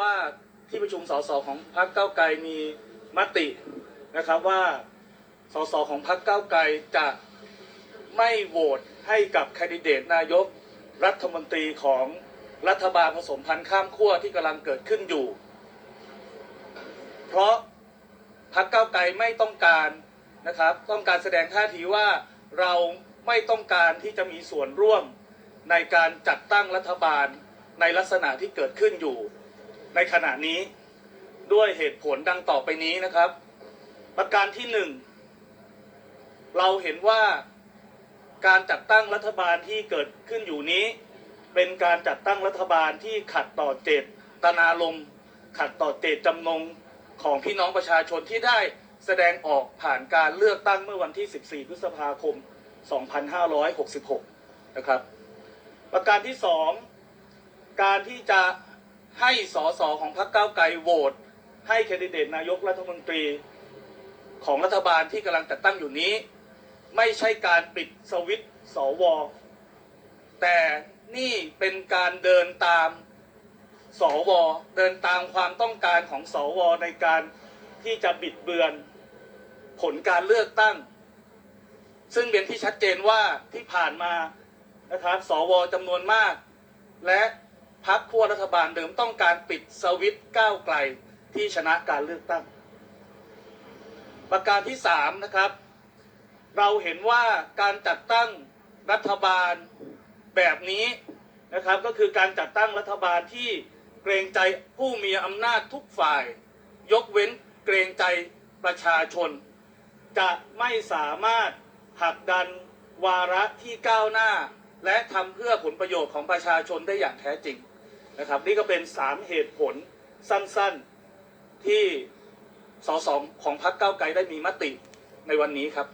ว่าที่ประชุมสสของพรรคเก้าไกลมีมตินะครับว่าสสของพรรคเก้าไกลจะไม่โหวตให้กับแคนดิเดตนายกรัฐมนตรีของรัฐบาลผสมพันธ์ข้ามขั้วที่กำลังเกิดขึ้นอยู่ เพราะพรรคเก้าไกลไม่ต้องการนะครับ ต้องการแสดงท่าทีว่าเราไม่ต้องการที่จะมีส่วนร่วมในการจัดตั้งรัฐบาลในลักษณะที่เกิดขึ้นอยู่ ในขณะนี้ด้วยเหตุผลดังต่อไปนี้นะครับ ประการที่หนึ่งเราเห็นว่าการจัดตั้งรัฐบาลที่เกิดขึ้นอยู่นี้ เป็นการจัดตั้งรัฐบาลที่ขัดต่อเจตนารมณ์ขัดต่อเจตจำนงของพี่น้องประชาชนที่ได้แสดงออกผ่านการเลือกตั้งเมื่อวันที่ 14 พฤษภาคม 2566 นะครับ ประการที่สองการที่จะ ให้สสของพรรคเก้าไกลโหวตให้แคนดิเดตนายกรัฐมนตรีของรัฐบาลที่กำลังจัดตั้งอยู่นี้ ไม่ใช่การปิดสวิตสวแต่นี่เป็นการเดินตามสวเดินตามความต้องการของสวในการที่จะบิดเบือนผลการเลือกตั้ง ซึ่งเป็นที่ชัดเจนว่าที่ผ่านมานะครับสวจำนวนมาก และ พักขั้วรัฐบาลเดิมต้องการปิดสวิต์ก้าวไกลที่ชนะการเลือกตั้ง ประการที่สามนะครับ เราเห็นว่าการจัดตั้งรัฐบาลแบบนี้นะครับ ก็คือการจัดตั้งรัฐบาลที่เกรงใจผู้มีอำนาจทุกฝ่าย ยกเว้นเกรงใจประชาชน จะไม่สามารถผลักดันวาระที่ก้าวหน้า และทำเพื่อผลประโยชน์ของประชาชนได้อย่างแท้จริง นะครับ นี่ก็เป็นสามเหตุผลสั้นๆที่สสของพรรคก้าวไกลได้มีมติในวันนี้ครับ